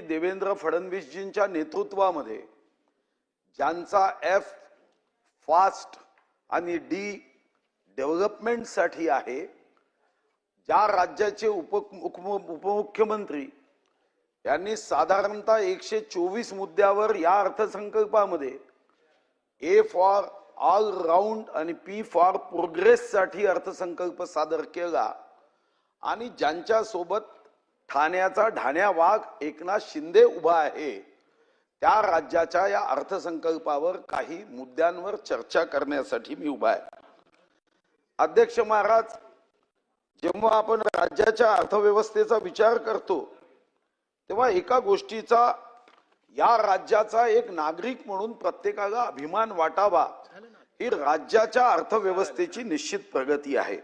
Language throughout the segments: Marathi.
देवेंद्र फडणवीसजींच्या नेतृत्वामध्ये ज्यांचा एफ फास्ट आणि डी डेव्हलपमेंटसाठी आहे ज्या राज्याचे उप उपमुख्यमंत्री यांनी साधारणतः एकशे चोवीस मुद्द्यावर या अर्थसंकल्पामध्ये ए फॉर ऑल राऊंड आणि पी फॉर प्रोग्रेससाठी अर्थसंकल्प सादर केला आणि ज्यांच्यासोबत ठाण्याचा ढाण्या वाघ एकनाथ शिंदे उभा आहे. त्या राज्याच्या या अर्थसंकल्पावर काही मुद्द्यांवर चर्चा करण्यासाठी मी उभा आहे. अध्यक्ष महाराज जेव्हा आपण राज्याच्या अर्थव्यवस्थेचा विचार करतो तेव्हा एका गोष्टीचा या राज्याचा एक नागरिक म्हणून प्रत्येकाला अभिमान वाटावा ही राज्याच्या अर्थव्यवस्थेची निश्चित प्रगती आहे.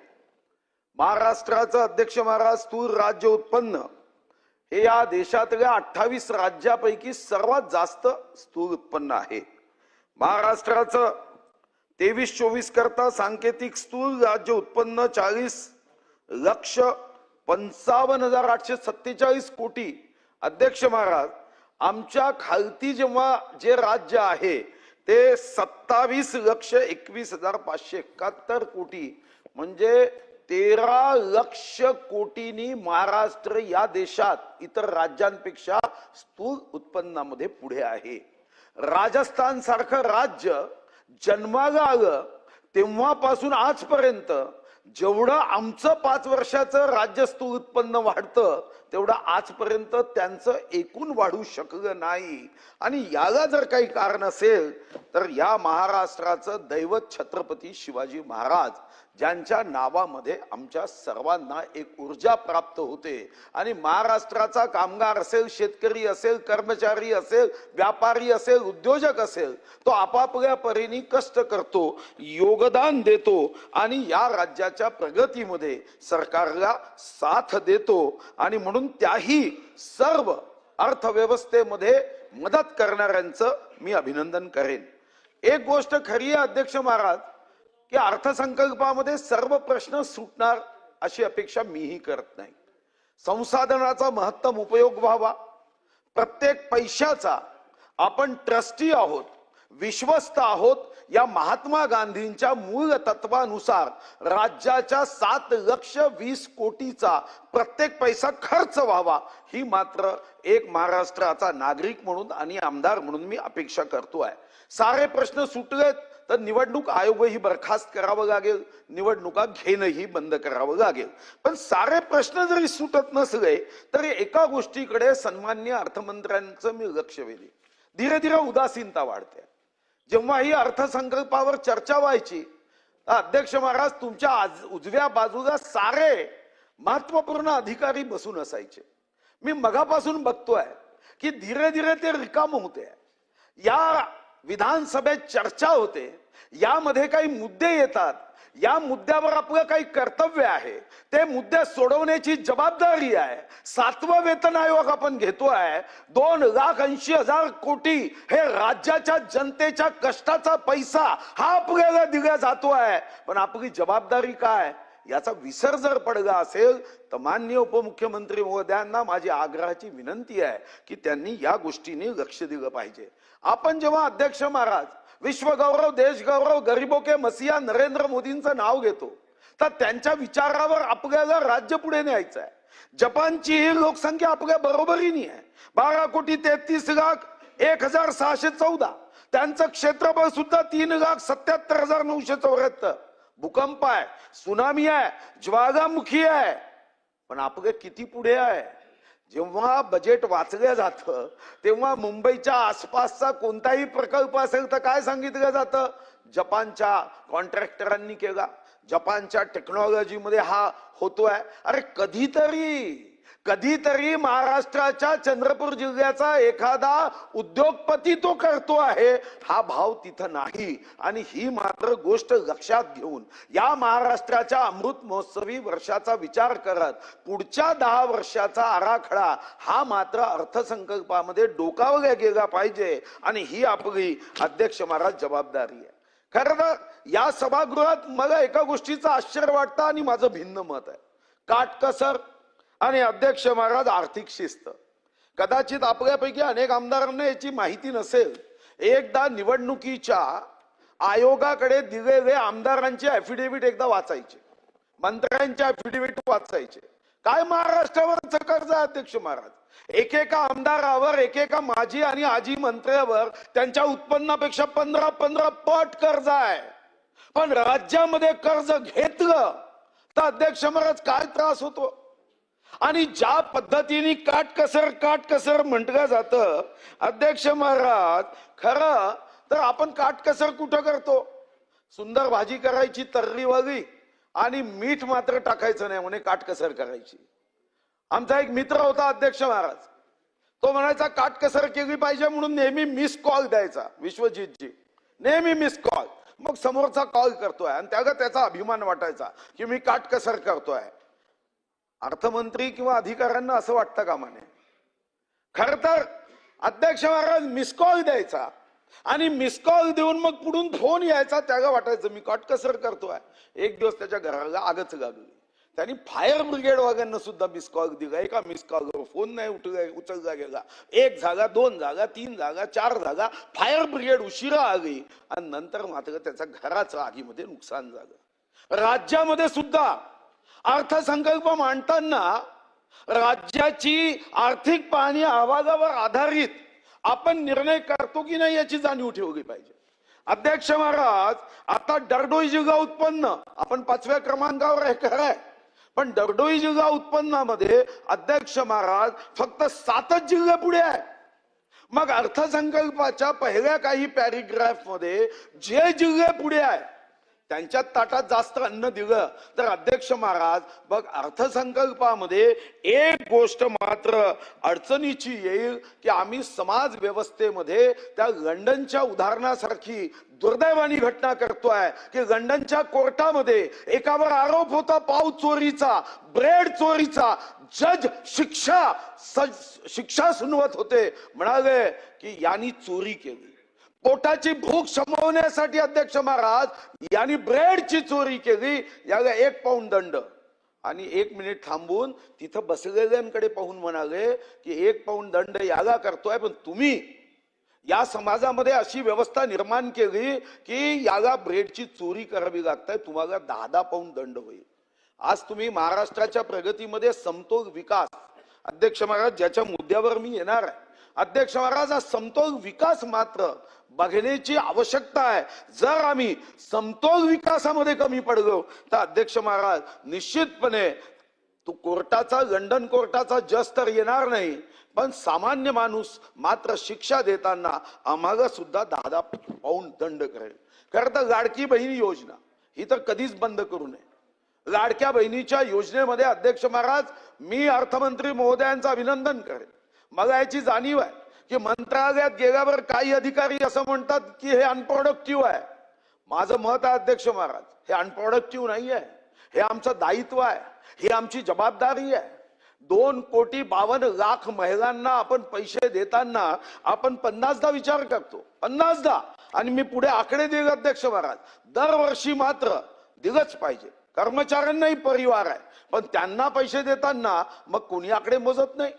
महाराष्ट्राचं अध्यक्ष महाराज तूर राज्य उत्पन्न. हे या देशातल्या अठ्ठावीस राज्यापैकी सर्वात जास्त स्थूल उत्पन्न आहे. महाराष्ट्राचं तेवीस चोवीस करता सांकेतिक स्थूल राज्य उत्पन्न चाळीस लक्ष पंचावन्न हजार आठशे सत्तेचाळीस कोटी. अध्यक्ष महाराज आमच्या खालती जेव्हा जे राज्य आहे ते सत्तावीस लक्ष एकवीस हजार पाचशे एकाहत्तर कोटी. म्हणजे तेरा लक्ष कोटीनी महाराष्ट्र या देशात इतर राज्यांपेक्षा स्थूल उत्पन्नामध्ये पुढे आहे. राजस्थान सारखं राज्य जन्माला आलं तेव्हापासून आजपर्यंत जेवढं आमचं पाच वर्षाचं राज्य स्थूल उत्पन्न वाढतं तेवढं आजपर्यंत त्यांचं एकूण वाढू शकलं नाही. आणि याला जर काही कारण असेल तर या महाराष्ट्राचं दैवत छत्रपती शिवाजी महाराज ज्यांच्या नावामध्ये आमच्या सर्वांना एक ऊर्जा प्राप्त होते. आणि महाराष्ट्राचा कामगार असेल शेतकरी असेल कर्मचारी असेल व्यापारी असेल उद्योजक असेल तो आपापल्या परीने कष्ट करतो योगदान देतो आणि या राज्याच्या प्रगतीमध्ये सरकारला साथ देतो. आणि म्हणून त्याही सर्व अर्थव्यवस्थेमध्ये मदत करणाऱ्यांचं मी अभिनंदन करेन. एक गोष्ट खरी आहे अध्यक्ष महाराज की अर्थसंकल्पामध्ये सर्व प्रश्न सुटणार अशी अपेक्षा मीही करत नाही. संसाधनाचा महत्तम उपयोग व्हावा. प्रत्येक पैशाचा आपण ट्रस्टी आहोत विश्वस्त आहोत या महात्मा गांधींच्या मूळ तत्वानुसार राज्याच्या सात लक्ष वीस कोटीचा प्रत्येक पैसा खर्च व्हावा ही मात्र एक महाराष्ट्राचा नागरिक म्हणून आणि आमदार म्हणून मी अपेक्षा करतो आहे सारे प्रश्न सुटलेत. तर निवडणूक आयोगही बरखास्त करावं लागेल निवडणुका घेणंही बंद करावं लागेल. पण सारे प्रश्न जरी सुटत नसले तरी एका गोष्टीकडे सन्मान्य अर्थमंत्र्यांचं मी लक्ष वेधे धीरे धीरे उदासीनता वाढते. जेव्हा ही अर्थसंकल्पावर चर्चा व्हायची अध्यक्ष महाराज तुमच्या आज उजव्या बाजूला सारे महत्त्वपूर्ण अधिकारी बसून असायचे. मी मगापासून बघतोय की धीरे धीरे ते रिकाम होते. या विधानसभेत चर्चा होते. यामध्ये काही मुद्दे येतात. या मुद्द्यावर आपलं काही कर्तव्य आहे. ते मुद्दे सोडवण्याची जबाबदारी आहे. सातवं वेतन आयोग आपण घेतो आहे. दोन लाख ऐंशी हजार कोटी हे राज्याच्या जनतेच्या कष्टाचा पैसा हा आपल्याला दिला जातो आहे. पण आपली जबाबदारी काय? याचा विसर जर पडला असेल तर मान्य उपमुख्यमंत्री महोदयांना माझी आग्रहाची विनंती आहे की त्यांनी या गोष्टीने लक्ष दिलं पाहिजे. आपण जेव्हा अध्यक्ष महाराज विश्वगौरव देशगौरव गरीबो के मसिया नरेंद्र मोदींचं नाव घेतो तर त्यांच्या विचारावर आपल्याला राज्य पुढे न्यायचं आहे. जपानची ही लोकसंख्या आपल्या बरोबरीने आहे. बारा कोटी तेहतीस लाख एक हजार सहाशे चौदा. त्यांचं क्षेत्रफळ सुद्धा तीन लाख सत्याहत्तर हजार नऊशे चौऱ्याहत्तर. भूकंप आहे सुनामी आहे ज्वालामुखी आहे. पण आपले किती पुढे आहे? जेव्हा बजेट वाचलं जातं तेव्हा मुंबईच्या आसपासचा कोणताही प्रकल्प असेल तर काय सांगितलं जातं? जपानच्या कॉन्ट्रॅक्टरांनी केला. जपानच्या टेक्नॉलॉजीमध्ये हा होतोय. अरे कधीतरी कधीतरी महाराष्ट्राच्या चंद्रपूर जिल्ह्याचा एखादा उद्योगपती तो करतो आहे. हा भाव तिथं नाही. आणि ही मात्र गोष्ट लक्षात घेऊन या महाराष्ट्राच्या अमृत महोत्सवी वर्षाचा विचार करत पुढच्या दहा वर्षाचा आराखडा हा मात्र अर्थसंकल्पामध्ये डोकावला गेला पाहिजे. आणि ही आपली अध्यक्ष महाराज जबाबदारी आहे. खरं तर या सभागृहात मला एका गोष्टीचं आश्चर्य वाटतं आणि माझं भिन्न मत आहे. काटकसर आणि अध्यक्ष महाराज आर्थिक शिस्त. कदाचित आपल्यापैकी अनेक आमदारांना याची माहिती नसेल. एकदा निवडणुकीच्या आयोगाकडे दिलेले आमदारांचे ऍफिडेव्हिट एकदा वाचायचे. मंत्र्यांचे ऍफिडेव्हिट वाचायचे. काय महाराष्ट्रावरच कर्ज आहे अध्यक्ष महाराज? एकेका आमदारावर एकेका माजी आणि आजी मंत्र्यावर त्यांच्या उत्पन्नापेक्षा पंधरा पंधरा पट कर्ज आहे. पण राज्यामध्ये कर्ज घेतलं तर अध्यक्ष महाराज काय त्रास होतो? आणि ज्या पद्धतीने काटकसर काटकसर म्हटलं जातं अध्यक्ष महाराज खरं तर आपण काटकसर कुठं करतो? सुंदर भाजी करायची तर्री वागली आणि मीठ मात्र टाकायचं नाही म्हणे काटकसर करायची. आमचा एक मित्र होता अध्यक्ष महाराज. तो म्हणायचा काटकसर केली पाहिजे म्हणून नेहमी मिस कॉल द्यायचा. विश्वजितजी नेहमी मिस कॉल मग समोरचा कॉल करतोय आणि त्याला त्याचा अभिमान वाटायचा की मी काटकसर करतोय. अर्थमंत्री किंवा अधिकाऱ्यांना असं वाटतं का म्हणे? खर तर अध्यक्ष महाराज मिस कॉल द्यायचा. आणि मिस कॉल देऊन मग पुढून फोन यायचा त्याला वाटायचं मी कटकसर करतोय. एक दिवस त्याच्या घराला आगच लागली. त्यांनी फायर ब्रिगेड वाल्यांना सुद्धा मिस कॉल दिला. एका मिस कॉलवर फोन नाही उठला उचलला गेला. एक जागा दोन जागा तीन जागा चार जागा फायर ब्रिगेड उशिरा आली. आणि नंतर मात्र त्याचा घराचं आगीमध्ये नुकसान झालं. राज्यामध्ये सुद्धा अर्थसंकल्प मांडताना राज्याची आर्थिक पाहणी आवाजावर आधारित आपण निर्णय करतो की नाही याची जाणीव ठेवली पाहिजे. अध्यक्ष महाराज आता डरडोई जिल्हा उत्पन्न आपण पाचव्या क्रमांकावर आहे खरंय. पण डरडोई जिल्हा उत्पन्नामध्ये अध्यक्ष महाराज फक्त सातच जिल्हे पुढे आहे. मग अर्थसंकल्पाच्या पहिल्या काही पॅरिग्राफमध्ये जे जिल्हे पुढे आहे त्यांच्या ताटात जास्त अन्न दिलं तर अध्यक्ष महाराज बघ अर्थसंकल्पामध्ये एक गोष्ट मात्र अडचणीची येईल की आम्ही समाज व्यवस्थेमध्ये त्या लंडनच्या उदाहरणासारखी दुर्दैवानी घटना करतोय की लंडनच्या कोर्टामध्ये एकावर आरोप होता पाव चोरीचा ब्रेड चोरीचा. जज शिक्षा सज, शिक्षा सुनवत होते. म्हणाले की यांनी चोरी केली. पोटाची भूक शमवण्यासाठी अध्यक्ष महाराज यांनी ब्रेडची चोरी केली याला एक पाऊंड दंड. आणि एक मिनिट थांबून तिथं बसलेल्यांकडे पाहून म्हणाले की एक पाऊंड दंड याला करतोय पण तुम्ही या समाजामध्ये अशी व्यवस्था निर्माण केली की याला ब्रेडची चोरी करावी लागताय तुम्हाला दहा दहा पाऊंड दंड होईल. आज तुम्ही महाराष्ट्राच्या प्रगतीमध्ये समतोल विकास अध्यक्ष महाराज ज्याच्या मुद्द्यावर मी येणार आहे. अध्यक्ष महाराज हा समतोल विकास मात्र बघण्याची आवश्यकता आहे. जर आम्ही समतोल विकासामध्ये कमी पडलो तर अध्यक्ष महाराज निश्चितपणे तो कोर्टाचा लंडन कोर्टाचा जज तर येणार नाही पण सामान्य माणूस मात्र शिक्षा देताना आम्हाला सुद्धा दहा दहा पाऊंड दंड करेल. खरं तर लाडकी बहीण योजना ही तर कधीच बंद करू नये. लाडक्या बहिणीच्या योजनेमध्ये अध्यक्ष महाराज मी अर्थमंत्री महोदयांचं अभिनंदन करेन. मला याची जाणीव आहे. की मंत्रालयात गेल्यावर काही अधिकारी असं म्हणतात की हे अनप्रोडक्टिव्ह आहे. माझं मत आहे अध्यक्ष महाराज हे अनप्रोडक्टिव्ह नाही आहे हे आमचं दायित्व आहे. ही आमची जबाबदारी आहे. दोन कोटी बावन्न लाख महिलांना आपण पैसे देताना आपण पन्नासदा विचार करतो. पन्नासदा. आणि मी पुढे आकडे देईल अध्यक्ष महाराज. दरवर्षी मात्र दिलंच पाहिजे. कर्मचाऱ्यांनाही परिवार आहे. पण त्यांना पैसे देताना मग कोणी आकडे मोजत नाही.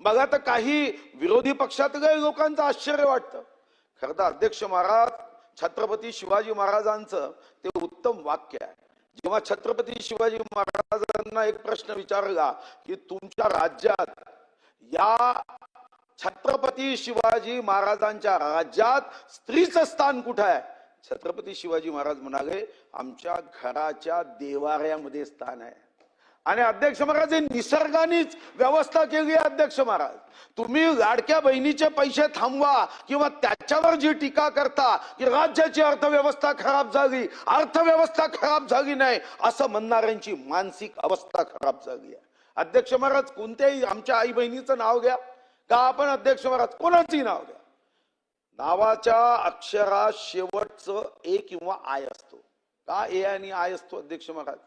बघा तर काही विरोधी पक्षातल्या लोकांचं आश्चर्य वाटतं. खरं तर अध्यक्ष महाराज छत्रपती शिवाजी महाराजांचं ते उत्तम वाक्य आहे. जेव्हा छत्रपती शिवाजी महाराजांना एक प्रश्न विचारला की तुमच्या राज्यात या छत्रपती शिवाजी महाराजांच्या राज्यात स्त्रीचं स्थान कुठं आहे? छत्रपती शिवाजी महाराज म्हणाले आमच्या घराच्या देवाऱ्यामध्ये स्थान आहे. आणि अध्यक्ष महाराज हे निसर्गानेच व्यवस्था केली आहे अध्यक्ष महाराज. तुम्ही लाडक्या बहिणीचे पैसे थांबवा किंवा त्याच्यावर जी टीका करता की राज्याची अर्थव्यवस्था खराब झाली अर्थव्यवस्था खराब झाली नाही असं म्हणणाऱ्यांची मानसिक अवस्था खराब झाली आहे. अध्यक्ष महाराज कोणत्याही आमच्या आई बहिणीचं नाव घ्या. का आपण अध्यक्ष महाराज कोणाचंही नाव घ्या. नावाच्या अक्षरात शेवटचं ए किंवा आय असतो. का ए आणि आय असतो अध्यक्ष महाराज?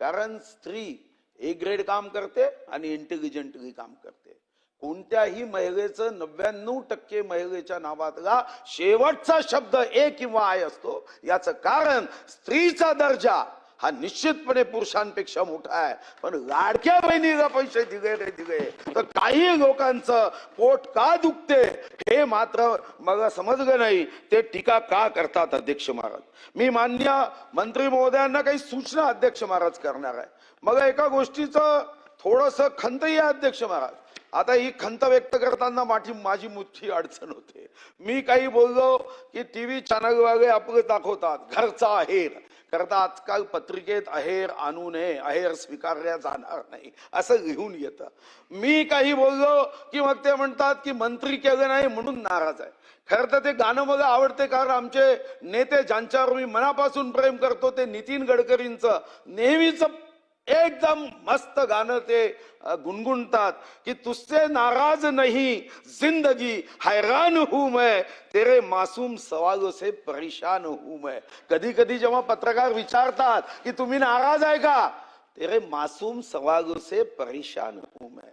कारण स्त्री ए ग्रेड काम करते आणि इंटेलिजंटली काम करते. कोणत्याही महिलेचं नव्याण्णव टक्के महिलेच्या नावातला शेवटचा शब्द ए किंवा आय असतो. याचं कारण स्त्रीचा दर्जा हा निश्चितपणे पुरुषांपेक्षा मोठा आहे. पण लाडक्या बहिणीला पैसे दिले रे दिले तर काही लोकांचं पोट का दुखते हे मात्र मला समजलं नाही. ते टीका का करतात अध्यक्ष महाराज? मी मान्य मंत्री महोदयांना काही सूचना अध्यक्ष महाराज करणार आहे. मग एका गोष्टीचं थोडस खंतही आहे अध्यक्ष महाराज. आता ही खंत व्यक्त करताना माझी माझी मोठी अडचण होते. मी काही बोललो की टी व्ही चॅनल वगैरे आपलं दाखवतात. घरचा आहेर. करता आजकाल पत्रिकेत आहेर आणू नये. आहेर स्वीकारल्या जाणार नाही. असं लिहून येतं. मी काही बोललो की मग ते म्हणतात की मंत्री केलं नाही म्हणून नाराज आहे. खरं तर ते गाणं मला आवडते कारण आमचे नेते ज्यांच्यावर मी मनापासून प्रेम करतो ते नितीन गडकरींचं नेहमीचं एकदम मस्त गाणं ते गुणगुणतात की तुझसे नाराज नहीं जिंदगी हैरान हूं मैं तेरे मासूम सवालों से परेशान हूं मैं. कधी कधी जेव्हा पत्रकार विचारतात की तुम्ही नाराज आहे का? तेरे मासूम सवालों से परेशान हूं मैं.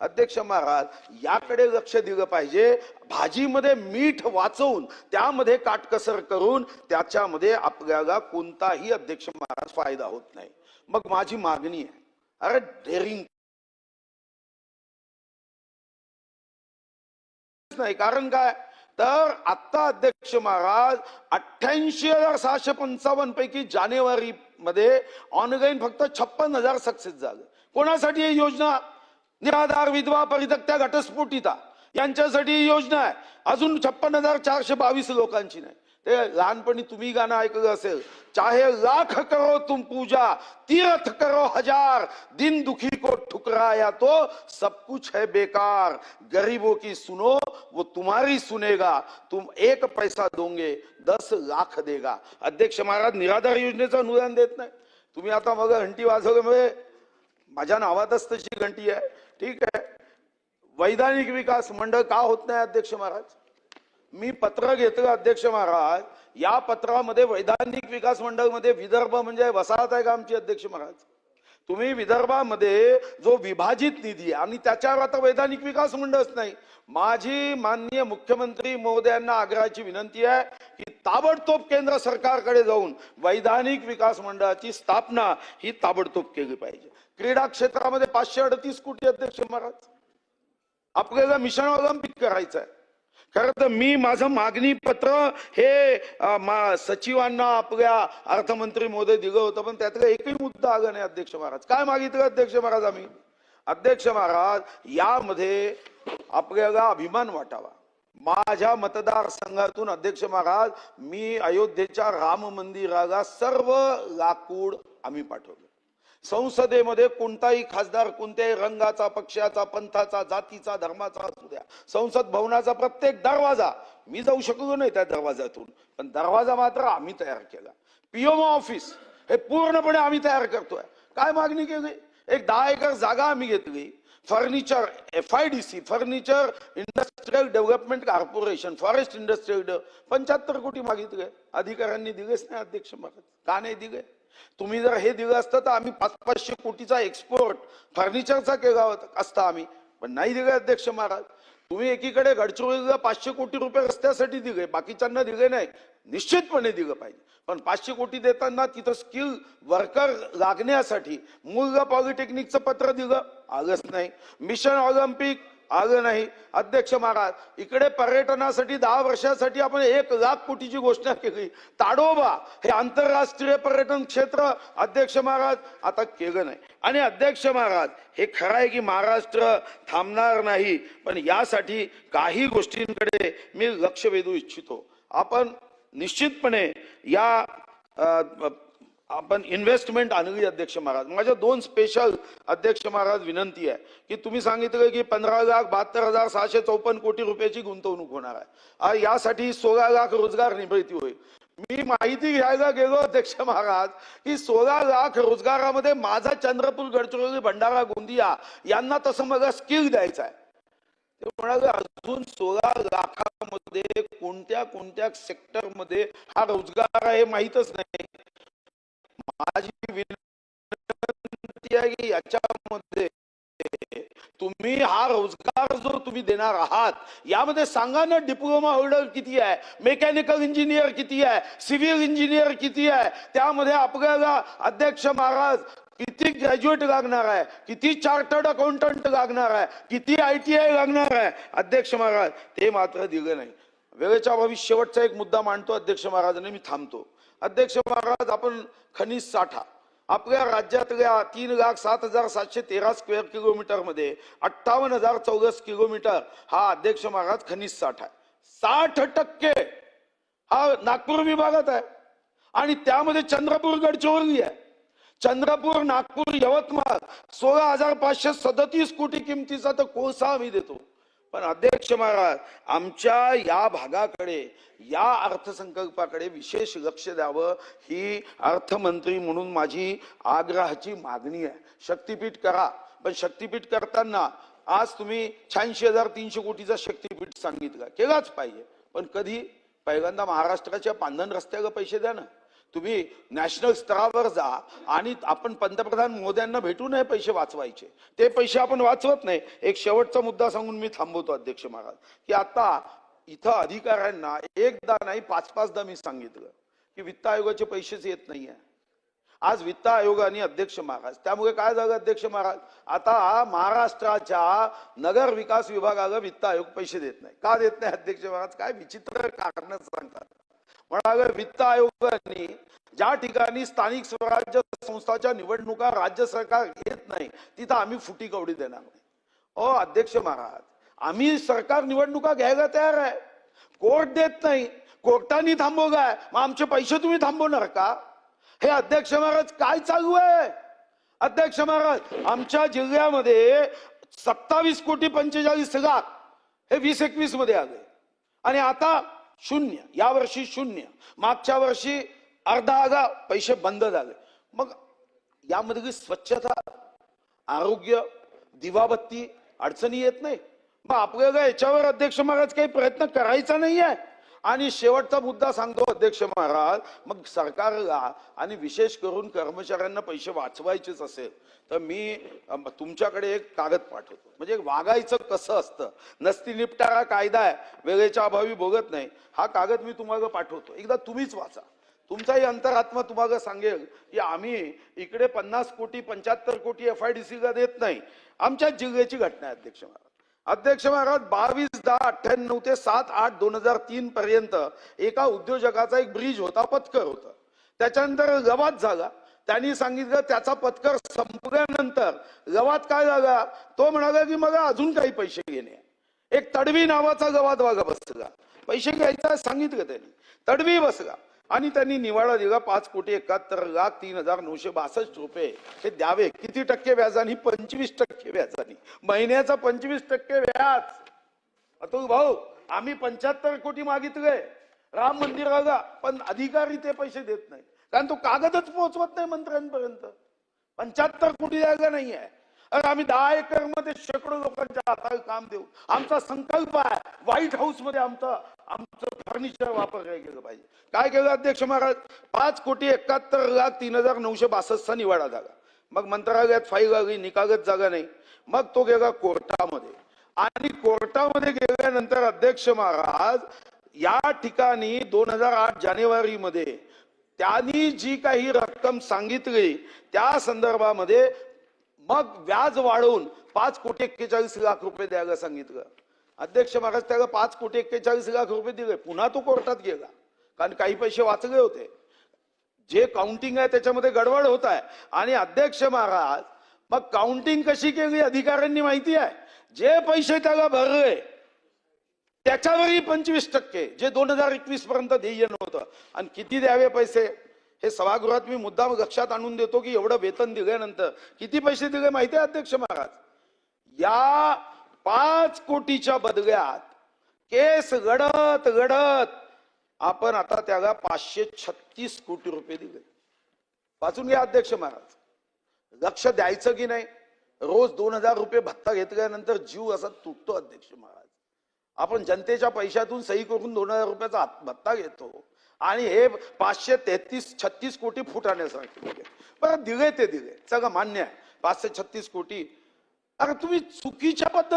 अध्यक्ष महाराज याकडे लक्ष दिलं पाहिजे. भाजीमध्ये मीठ वाचवून त्यामध्ये काटकसर करून त्याच्यामध्ये आपल्याला कोणताही अध्यक्ष महाराज फायदा होत नाही. मग माझी मागणी आहे. अरे डेअरिंग नाही कारण काय? तर आता अध्यक्ष महाराज अठ्ठ्याऐंशी हजार सहाशे पंचावन्न पैकी जानेवारी मध्ये ऑनलाईन फक्त छप्पन हजार सक्सेस झालं. कोणासाठी ही योजना? निराधार विधवा परित्यक्त्या घटस्फोटिता. यांच्यासाठी योजना आहे. अजून छप्पन हजार चारशे बावीस लोकांची नाही. ते लहानपणी तुम्ही गाणं ऐकलं असेल. चाहे लाख करो तुम पूजा तीर्थ करो हजार दिन दुखी को ठुकराया तो सब कुछ है बेकार. गरीबों की सुनो वो तुम्हारी सुनेगा. तुम एक पैसा दोगे दस लाख देगा. अध्यक्ष महाराज निराधार योजनेचं अनुदान देत नाही. तुम्ही आता मग घंटी वाजवल्यामुळे माझ्या नावातच तशी घंटी आहे. ठीक आहे. वैधानिक विकास मंडळ का होत नाही अध्यक्ष महाराज? मी पत्र घेतलं अध्यक्ष महाराज. या पत्रामध्ये वैधानिक विकास मंडळमध्ये विदर्भ म्हणजे वसाहत आहे का आमची अध्यक्ष महाराज? तुम्ही विदर्भामध्ये जो विभाजित निधी आहे आणि त्याच्यावर आता वैधानिक विकास मंडळच नाही माझी माननीय मुख्यमंत्री महोदयांना आग्रहाची विनंती आहे की ताबडतोब केंद्र सरकारकडे जाऊन वैधानिक विकास मंडळाची स्थापना ही ताबडतोब केली पाहिजे. क्रीडा क्षेत्रामध्ये पाचशे अडतीस कोटी अध्यक्ष महाराज. आपल्याला मिशन ऑलिम्पिक करायचं आहे खरं तर मी माझं मागणी पत्र हे मा- सचिवांना आपल्या अर्थमंत्री मोदी दिलं होतं पण त्यातला एकही मुद्दा आला नाही अध्यक्ष महाराज. काय मागितलं अध्यक्ष महाराज आम्ही? अध्यक्ष महाराज यामध्ये आपल्याला अभिमान वाटावा. माझ्या मतदारसंघातून अध्यक्ष महाराज मी अयोध्येच्या राम मंदिराला सर्व लाकूड आम्ही पाठवलं. संसदेमध्ये कोणताही खासदार कोणत्याही रंगाचा पक्षाचा पंथाचा जातीचा धर्माचा असू द्या. संसद भवनाचा प्रत्येक दरवाजा मी जाऊ शकलो नाही त्या दरवाजातून पण दरवाजा मात्र आम्ही तयार केला. पीएमओ ऑफिस हे पूर्णपणे आम्ही तयार करतोय. काय मागणी केली? एक दहा एकर जागा आम्ही घेतली. Furniture F I D C furniture industrial development corporation forest industrial पंच्याहत्तर कोटी मागितले. अधिकाऱ्यांनी दिलेच नाही अध्यक्ष महाराज का नाही दिले? तुम्ही जर हे दिलं असतं तर आम्ही पाच पाचशे कोटीचा एक्सपोर्ट फर्निचरचा केला असता आम्ही. पण नाही दिले अध्यक्ष महाराज. तुम्ही एकीकडे गडचिरोलीला पाचशे कोटी रुपये रस्त्यासाठी दिले बाकीच्यांना दिले नाही. निश्चितपणे दिलं पाहिजे. पण पाचशे कोटी देताना तिथं स्किल वर्कर लागण्यासाठी मुलगा पॉलिटेक्निकचं पत्र दिलं आलंच नाही. मिशन ऑलिम्पिक आलं नाही. अध्यक्ष महाराज इकडे पर्यटनासाठी दहा वर्षासाठी आपण एक लाख कोटीची घोषणा केली. ताडोबा हे आंतरराष्ट्रीय पर्यटन क्षेत्र. अध्यक्ष महाराज आता केलं नाही. आणि अध्यक्ष महाराज हे खरं आहे की महाराष्ट्र थांबणार नाही. पण यासाठी काही गोष्टींकडे मी लक्ष वेधू इच्छितो. आपण निश्चितपणे या आपण इन्व्हेस्टमेंट आणली अध्यक्ष महाराज. माझ्या दोन स्पेशल अध्यक्ष महाराज विनंती आहे की तुम्ही सांगितलं की पंधरा लाख बहात्तर हजार सहाशे चौपन्न कोटी रुपयाची गुंतवणूक होणार आहे. यासाठी सोळा लाख रोजगार निर्मिती होईल. मी माहिती घ्यायला गेलो अध्यक्ष महाराज की सोळा लाख रोजगारामध्ये माझा चंद्रपूर गडचिरोली भंडारा गोंदिया यांना तसं मला स्किल द्यायचं आहे. ते म्हणाले अजून सोळा लाखामध्ये कोणत्या कोणत्या सेक्टरमध्ये हा रोजगार आहे माहीतच नाही. माझी विनंती आहे की याच्यामध्ये तुम्ही हा रोजगार जो तुम्ही देणार आहात यामध्ये सांगा ना डिप्लोमा होल्डर किती आहे मेकॅनिकल इंजिनियर किती आहे सिव्हिल इंजिनियर किती आहे त्यामध्ये आपल्याला अध्यक्ष महाराज किती ग्रॅज्युएट लागणार आहे किती चार्टर्ड अकाउंटंट लागणार आहे किती आय टी आय लागणार आहे. अध्यक्ष महाराज ते मात्र दिलं नाही. वेळेच्या अभावी शेवटचा एक मुद्दा मांडतो अध्यक्ष महाराजांनी मी थांबतो. अध्यक्ष महाराज आपण खनिज साठा. आपल्या राज्यातल्या तीन लाख सात हजार सातशे तेरा स्क्वेअर किलोमीटरमध्ये अठ्ठावन्न हजार चौरस किलोमीटर हा अध्यक्ष महाराज खनिज साठा आहे. साठ टक्के! हा नागपूर विभागात आहे. आणि त्यामध्ये चंद्रपूर गडचिरोली आहे. चंद्रपूर नागपूर यवतमाळ सोळा हजार पाचशे सदतीस कोटी किमतीचा तर कोळसा आम्ही देतो. पण अध्यक्ष महाराज आमच्या या भागाकडे या अर्थसंकल्पाकडे विशेष लक्ष द्यावं ही अर्थमंत्री म्हणून माझी आग्रहाची मागणी आहे. शक्तीपीठ करा. पण शक्तीपीठ करताना आज तुम्ही शहाऐंशी हजार तीनशे कोटीचा शक्तीपीठ सांगितलं. केलाच पाहिजे. पण कधी? पहिल्यांदा महाराष्ट्राच्या पांधन रस्त्याला पैसे द्या ना. तुम्ही नॅशनल स्तरावर जा आणि आपण पंतप्रधान मोद्यांना भेटू नये पैसे वाचवायचे. ते पैसे आपण वाचवत नाही. एक शेवटचा मुद्दा सांगून मी थांबवतो अध्यक्ष महाराज की आता इथं अधिकाऱ्यांना एकदा नाही पाच पाचदा मी सांगितलं की वित्त आयोगाचे पैसेच येत नाहीये. आज वित्त आयोग आणि अध्यक्ष महाराज त्यामुळे काय झालं अध्यक्ष महाराज? आता महाराष्ट्राच्या नगर विकास विभागाला वित्त आयोग पैसे देत नाही. का देत नाही अध्यक्ष महाराज? काय विचित्र कारण सांगतात. म्हणाले वित्त आयोगाने ज्या ठिकाणी स्थानिक स्वराज्य संस्थाच्या निवडणुका राज्य सरकार घेत नाही तिथं आम्ही फुटी कवडी देणार नाही. हो अध्यक्ष महाराज आम्ही सरकार निवडणुका घ्यायला तयार आहे. कोर्ट देत नाही. कोर्टाने थांबवलाय. मग आमचे पैसे तुम्ही थांबवणार का? हे अध्यक्ष महाराज काय चालू आहे? अध्यक्ष महाराज आमच्या जिल्ह्यामध्ये सत्तावीस कोटी पंचेचाळीस लाख हे वीस एकवीसमध्ये आले. आणि आता शून्य. या वर्षी शून्य. मागच्या वर्षी अर्धा आगा पैसे बंद झाले. मग यामध्ये स्वच्छता आरोग्य दिवाबत्ती अडचणी येत नाही. मग आपल्याला याच्यावर अध्यक्ष महाराज काही प्रयत्न करायचा नाही आहे आणि शेवटचा मुद्दा सांगतो अध्यक्ष महाराज मग सरकारला आणि विशेष करून कर्मचाऱ्यांना पैसे वाचवायचेच असेल तर मी तुमच्याकडे एक कागद पाठवतो. म्हणजे वागायचं कसं असतं? नसती निपटारा कायदा आहे वेळेच्या अभावी भोगत नाही. हा कागद मी तुम्हाला पाठवतो. एकदा तुम्हीच वाचा. तुमचाही अंतरात्मा तुम्हाला सांगेल की आम्ही इकडे पन्नास कोटी पंच्याहत्तर कोटी एफ आय डी सीला देत नाही. आमच्या जिल्ह्याची घटना आहे अध्यक्ष महाराज. अध्यक्ष महाराज बावीस दहा अठ्ठ्याण्णव ते सात आठ दोन हजार तीन पर्यंत एका उद्योजकाचा एक ब्रिज होता पत्कर होता. त्याच्यानंतर गवात झाला. त्यांनी सांगितलं त्याचा पत्कर संपल्यानंतर गवात काय झाला? तो म्हणाला की मला अजून काही पैसे घेणे. एक तडवी नावाचा गवात वागा बसला. पैसे घ्यायचा सांगितलं त्यांनी. तडवी बसला. आणि त्यांनी निवाडा दिला पाच कोटी एकाहत्तर लाख तीन हजार नऊशे बासष्ट रुपये. हे द्यावे. किती टक्के व्याजाने? पंचवीस टक्के व्याजाने. महिन्याचा पंचवीस टक्के व्याज. अतुल भाऊ आम्ही पंच्याहत्तर कोटी मागितले राम मंदिराला पण अधिकारी ते पैसे देत नाही कारण तो कागदच पोहोचवत नाही मंत्र्यांपर्यंत. पंच्याहत्तर कोटी जागा नाही आहे अरे आम्ही दहा एकरमध्ये शेकडो लोकांच्या हाताला काम देऊ. आमचा संकल्प आहे. व्हाईट हाऊसमध्ये आमचा आमचं फर्निचर वापरलं गेलं पाहिजे. काय केलं अध्यक्ष महाराज? पाच कोटी एकाहत्तर लाख तीन हजार नऊशे बासष्टचा निवाडा झाला. मग मंत्रालयात फाईल लागली निकालच जागा नाही. मग तो गेला कोर्टामध्ये. आणि कोर्टामध्ये गेल्यानंतर अध्यक्ष महाराज या ठिकाणी दोन हजार आठ जानेवारी मध्ये त्यांनी जी काही रक्कम सांगितली त्या संदर्भामध्ये मग व्याज वाढवून पाच कोटी एक्केचाळीस लाख रुपये द्यायला सांगितलं. अध्यक्ष महाराज त्याला पाच कोटी एक्केचाळीस लाख रुपये दिले. पुन्हा तो कोर्टात गेला. कारण काही पैसे वाचले होते. जे काउंटिंग आहे त्याच्यामध्ये गडबड होत आहे. आणि अध्यक्ष महाराज मग काउंटिंग कशी केली अधिकाऱ्यांनी माहिती आहे? जे पैसे त्याला भरले त्याच्यावरही पंचवीस टक्के जे दोन हजार एकवीस पर्यंत ध्येय नव्हतं. आणि किती द्यावे पैसे? हे सभागृहात मी मुद्दाम लक्षात आणून देतो की एवढं वेतन दिल्यानंतर किती पैसे दिले माहिती आहे अध्यक्ष महाराज? या पाच कोटीच्या बदल्यात केस घडत घडत आपण आता त्याला पाचशे छत्तीस कोटी रुपये दिले. वाचून घ्या अध्यक्ष महाराज. लक्ष द्यायचं की नाही? रोज दोन हजार रुपये भत्ता घेतल्यानंतर जीव असा तुटतो अध्यक्ष महाराज. आपण जनतेच्या पैशातून सही करून दोन हजार रुपयाचा भत्ता घेतो आणि हे पाचशे तेहतीस छत्तीस कोटी फुटाण्यासाठी बरं दिले ते दिले. सगळं मान्य आहे. पाचशे छत्तीस कोटी. अरे तुम्ही चुकीच्या पद्धत